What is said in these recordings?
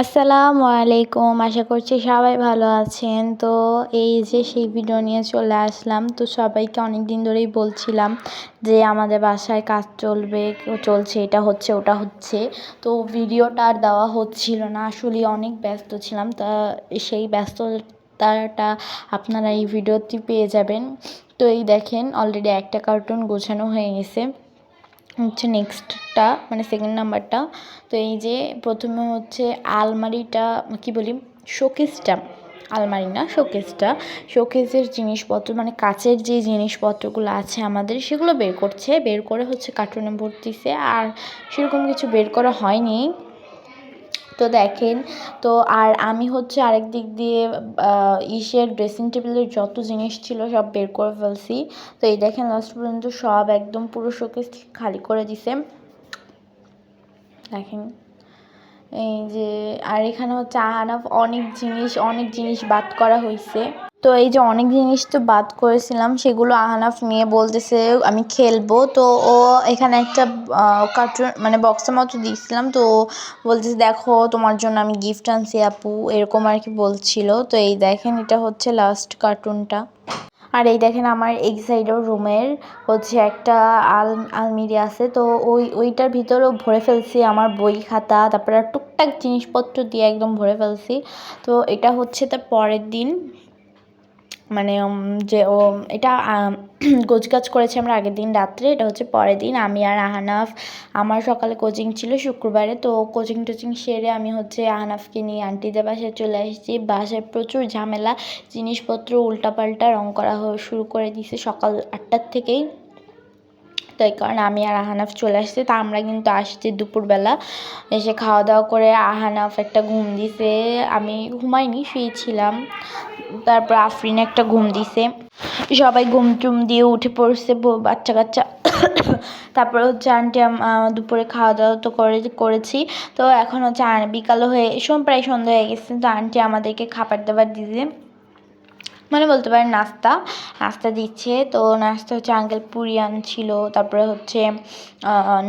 আসসালামু আলাইকুম। আশা করছি সবাই ভালো আছেন। তো এই যে সেই ভিডিও নিয়ে চলে আসলাম, তো সবাইকে অনেক দিন ধরেই বলছিলাম যে আমাদের বাসায় কাজ চলবে, চলছে, এটা হচ্ছে, ওটা হচ্ছে। তো ভিডিওটা আর দেওয়া হচ্ছিল না। আসলে অনেক ব্যস্ত ছিলাম। তা সেই ব্যস্ততাটা আপনারা এই ভিডিওটি পেয়ে যাবেন। তো এই দেখেন অলরেডি একটা কার্টুন গোছানো হয়ে গেছে। হচ্ছে নেক্সটটা মানে সেকেন্ড নাম্বারটা তো এই যে প্রথমে হচ্ছে আলমারিটা, কি বলি, শোকেসটা। আলমারি না, শোকেসটা। শোকেসের জিনিসপত্র মানে কাচের যে জিনিসপত্রগুলো আছে আমাদের, সেগুলো বের করছে। বের করে হচ্ছে কার্টুনে ভর্তিছে আর সেরকম কিছু বের করা হয়নি। তো দেখেন, তো আর আমি হচ্ছে আরেক দিক দিয়ে ইসের ড্রেসিং টেবিলের যত জিনিস ছিল সব বের করে ফেলছি। তো এই দেখেন লাস্ট পর্যন্ত সব একদম পুরো শোকেস খালি করে দিছে। দেখেন, এই যে, আর এখানে হচ্ছে আহানাফ অনেক জিনিস অনেক জিনিস বাদ করা হয়েছে তো এই যে অনেক জিনিস তো বাদ করেছিলাম, সেগুলো আহানাফ নিয়ে বলতেছে, আমি খেলব। তো ও এখানে একটা কার্টুন মানে বক্সের মতো দিয়েছিলাম, তো বলতেছে, দেখো, তোমার জন্য আমি গিফট আনছি আপু। এরকম আর কি বলছিল। তো এই দেখেন, এটা হচ্ছে লাস্ট কার্টুনটা আর এই দেখেন, আমার এই সাইডেও রুমের হচ্ছে একটা আল, আলমিরি আছে। তো ওই, ওইটার ভিতরেও ভরে ফেলছি আমার বই খাতা, তারপরে টুকটাক জিনিসপত্র দিয়ে একদম ভরে ফেলছি। তো এটা হচ্ছে তার পরের দিন। মানে যে ও, এটা গোছগাছ করেছি আমরা আগের দিন রাত্রে, এটা হচ্ছে পরের দিন। আমি আর আহানাফ, আমার সকালে কোচিং ছিল শুক্রবারে, তো কোচিং টোচিং সেরে আমি হচ্ছে আহানাফকে নিয়ে আন্টিদের বাসায় চলে এসেছি বাসায় প্রচুর ঝামেলা, জিনিসপত্র উল্টাপাল্টা রং করা শুরু করে দিয়েছে সকাল আটটার থেকেই। তো কারণ আমি আর আহানাফ চলে আসছি, তা আমরা কিন্তু আসছি দুপুরবেলা। এসে খাওয়া দাওয়া করে আহানাফ একটা ঘুম দিছে। আমি ঘুমাইনি শুয়েছিলাম তারপর আফরিন একটা ঘুম দিছে। সবাই ঘুম টুম দিয়ে উঠে পড়ছে বাচ্চা কাচ্চা। তারপর হচ্ছে আন্টি দুপুরে খাওয়া দাওয়া তো করে, করেছি। তো এখন হচ্ছে বিকালও হয়ে প্রায় সন্ধ্যা হয়ে গেছে। তো আন্টি আমাদেরকে খাবার দাবার দিয়েছে মানে বলতে পারেন নাস্তা নাস্তা দিচ্ছে। তো নাস্তা হচ্ছে আঙ্কেল পুরি আনছিল, তারপরে হচ্ছে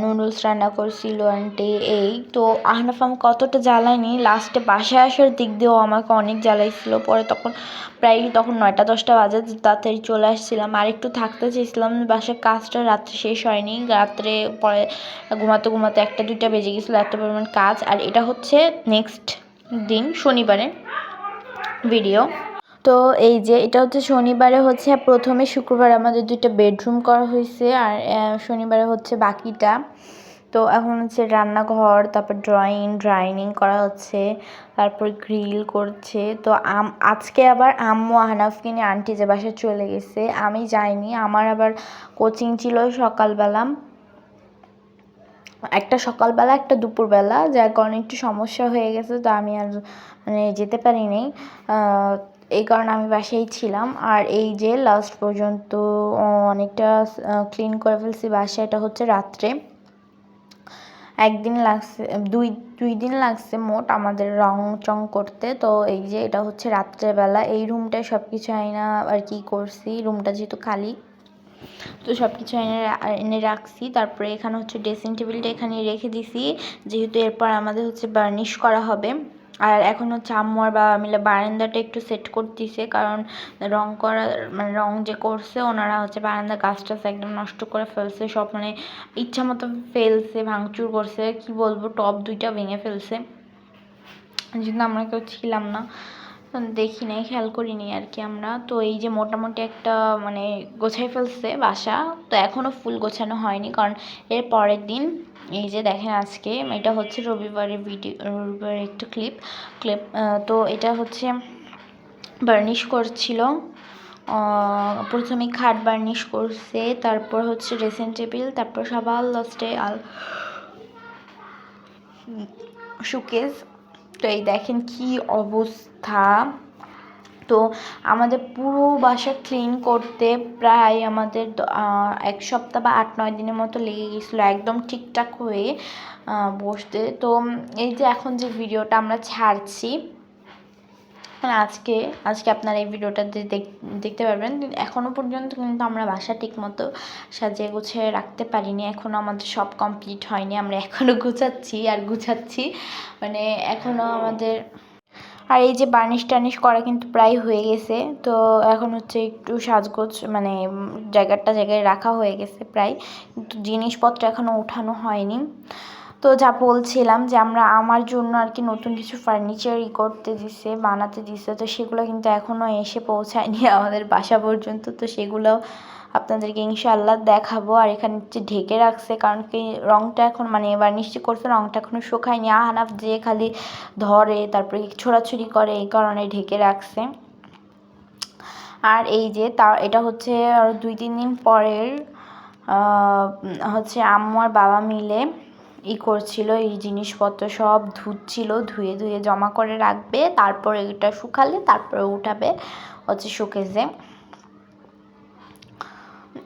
নুডলস রান্না করছিল আন্টি এই। তো আহনাফ আমাকে কতটা জ্বালায়নি লাস্টে বাসায় আসার দিক দিয়েও আমাকে অনেক জ্বালাইছিল। পরে তখন প্রায় তখন নয়টা দশটা বাজে তাড়াতাড়ি চলে আসছিলাম। আর একটু থাকতে চেয়েছিলাম, বাসার কাজটা রাত্রে শেষ হয়নি। রাত্রে পরে ঘুমাতে ঘুমাতে একটা দুইটা বেজে গেছিল, এত পরিমাণ কাজ। আর এটা হচ্ছে নেক্সট দিন শনিবারে ভিডিও তো এই যে, এটা হচ্ছে শনিবারে হচ্ছে প্রথমে শুক্রবার আমাদের দুইটা বেডরুম করা হয়েছে আর শনিবারে হচ্ছে বাকিটা। তো এখন হচ্ছে রান্নাঘর, তারপর ড্রয়িং ড্রাইনিং করা হচ্ছে, তারপর গ্রিল করছে। তো আম, আজকে আবার আম্মু আহনাফকে নিয়ে আন্টি যে বাসায় চলে গেছে, আমি যাইনি, আমার আবার কোচিং ছিল সকালবেলা। একটা সকালবেলা, একটা দুপুরবেলা, যার কারণে একটু সমস্যা হয়ে গেছে, তো আমি আর মানে যেতে পারিনি। এই কারণে আমি বাসায় ছিলাম। আর এই যে লাস্ট পর্যন্ত অনেকটা ক্লিন করে ফেলছি বাসা এটা হচ্ছে রাত্রে। একদিন লাগছে, দুই দুই দিন লাগছে মোট আমাদের রং চং করতে। তো এই যে এটা হচ্ছে রাত্রেবেলা এই রুমটায় সব কিছু আইনা আর কি করছি রুমটা যেহেতু খালি। তো সব কিছু এনে এনে রাখছি। তারপরে এখানে হচ্ছে ড্রেসিং টেবিলটা এখানে রেখে দিছি। যেহেতু এরপর আমাদের হচ্ছে বার্নিশ করা হবে। আর এখন হচ্ছে আম্মু আর বাবা মিলে বারান্দাটা একটু সেট করতেছে, কারণ রং করা মানে রং যে করছে ওনারা হচ্ছে বারান্দা গাছ টাছ একদম নষ্ট করে ফেলছে, সব মানে ইচ্ছা মতো ফেলছে, ভাঙচুর করছে, কি বলব, টপ দুইটা ভেঙে ফেলছে। যেহেতু আমরা কেউ ছিলাম না, দেখি নাই, খেয়াল করিনি আর কি আমরা। তো এই যে মোটামুটি একটা মানে গোছাই ফেলছে বাসা, তো এখনও ফুল গোছানো হয়নি, কারণ এর পরের দিন এই যে দেখেন আজকে, এটা হচ্ছে রবিবারের ভিডিও, রবিবারের একটা ক্লিপ ক্লিপ তো এটা হচ্ছে বার্নিশ করছিল। প্রথমে খাট বার্নিশ করছে, তারপর হচ্ছে ড্রেসিং টেবিল তারপর সবার লাস্টে আল সুকেস তো এই দেখেন কি অবস্থা। তো আমাদের পুরো বাসা ক্লিন করতে প্রায় আমাদের এক সপ্তাহ বা আট নয় দিনের মতো লেগে গেছিল একদম ঠিকঠাক হয়ে বসতে। তো এই যে এখন যে ভিডিওটা আমরা ছাড়ছি মানে আজকে আজকে আপনারা এই ভিডিওটা দেখ- দেখতে পারবেন। এখনও পর্যন্ত কিন্তু আমরা বাসা ঠিক মতো সাজিয়ে গুছিয়ে রাখতে পারিনি। এখনও আমাদের সব কমপ্লিট হয়নি। আমরা এখনও গুছাচ্ছি আর গুছাচ্ছি। মানে এখনও আমাদের আর এই যে বার্নিশ টার্নিশ করা কিন্তু প্রায় হয়ে গেছে। তো এখন হচ্ছে একটু সাজগোজ মানে জায়গাটা জায়গায় রাখা হয়ে গেছে প্রায়। কিন্তু জিনিসপত্র এখনও উঠানো হয়নি। তো যা বলছিলাম যে আমরা আমার জন্য আর কি নতুন কিছু ফার্নিচার ই করতে দিছে, বানাতে দিছে, তো সেগুলো কিন্তু এখনও এসে পৌঁছায়নি আমাদের বাসা পর্যন্ত। তো সেগুলো আপনাদেরকে ইনশাআল্লাহ দেখাবো। আর এখানে হচ্ছে ঢেকে রাখছে, কারণ কি রংটা এখন মানে বার্নিশটি করছে রংটা এখনও শুকায়নি। আহানাফ যে খালি ধরে, তারপরে ছোড়াছুড়ি করে, এই কারণে ঢেকে রাখছে। আর এই যে তা, এটা হচ্ছে দুই তিন দিন পরের হচ্ছে আম্মু আর বাবা মিলে ই করছিল, এই জিনিসপত্র সব ধুচ্ছিল, ধুয়ে ধুয়ে জমা করে রাখবে, তারপরে এটা শুকালে তারপরে উঠাবে হচ্ছে শোকেসে।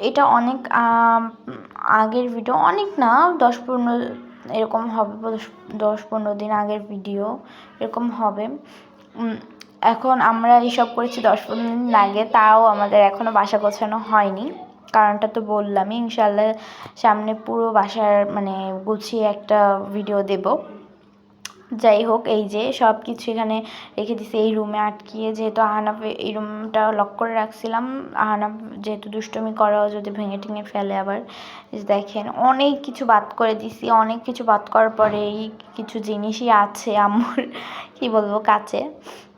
এটা অনেক আগের ভিডিও অনেক না, দশ পনেরো, এরকম হবে, দশ পনেরো দিন আগের ভিডিও এরকম হবে। এখন আমরা এইসব করেছি দশ পনেরো দিন আগে, তাও আমাদের এখনও বাসা গোছানো হয়নি। কারণটা তো বললামই ইনশাল্লাহ সামনে পুরো বাসার মানে গুছিয়ে একটা ভিডিও দেব। যাই হোক, এই যে সব কিছু এখানে রেখে দিছি এই রুমে আটকিয়ে। যেহেতু আহানাফ এই রুমটা লক করে রাখছিলাম, আহানাফ যেহেতু দুষ্টুমি করাও যদি ভেঙে টেঙে ফেলে আবার। দেখেন, অনেক কিছু বাদ করে দিছি, অনেক কিছু বাদ করার পরে এই কিছু জিনিসই আছে আম্মুর, কি বলব, কাছে।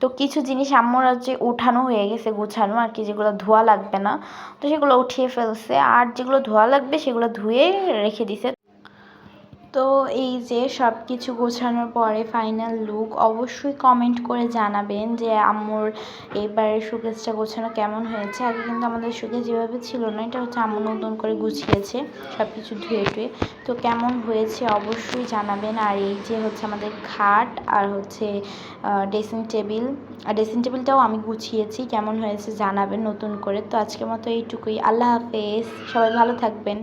তো কিছু জিনিস আম্মুর হচ্ছে উঠানো হয়ে গেছে, গোছানো আর কি, যেগুলো ধোয়া লাগবে না, তো সেগুলো উঠিয়ে ফেলছে। আর যেগুলো ধোয়া লাগবে, সেগুলো ধুয়ে রেখে দিছে। তো এই যে সব কিছু গোছানোর পরে ফাইনাল লুক অবশ্যই কমেন্ট করে জানাবেন যে আম্মুর এইবারের শোকেসটা গোছানো কেমন হয়েছে। আগে কিন্তু আমাদের শোকেস যেভাবে ছিল না, এটা হচ্ছে আম্মু নতুন করে গুছিয়েছে সব কিছু ধুয়ে টুয়ে। তো কেমন হয়েছে অবশ্যই জানাবেন। আর এই যে হচ্ছে আমাদের খাট আর হচ্ছে ড্রেসিং টেবিল আর ড্রেসিং টেবিলটাও আমি গুছিয়েছি, কেমন হয়েছে জানাবেন নতুন করে। তো আজকের মতো এইটুকুই। আল্লাহ হাফেজ। সবাই ভালো থাকবেন।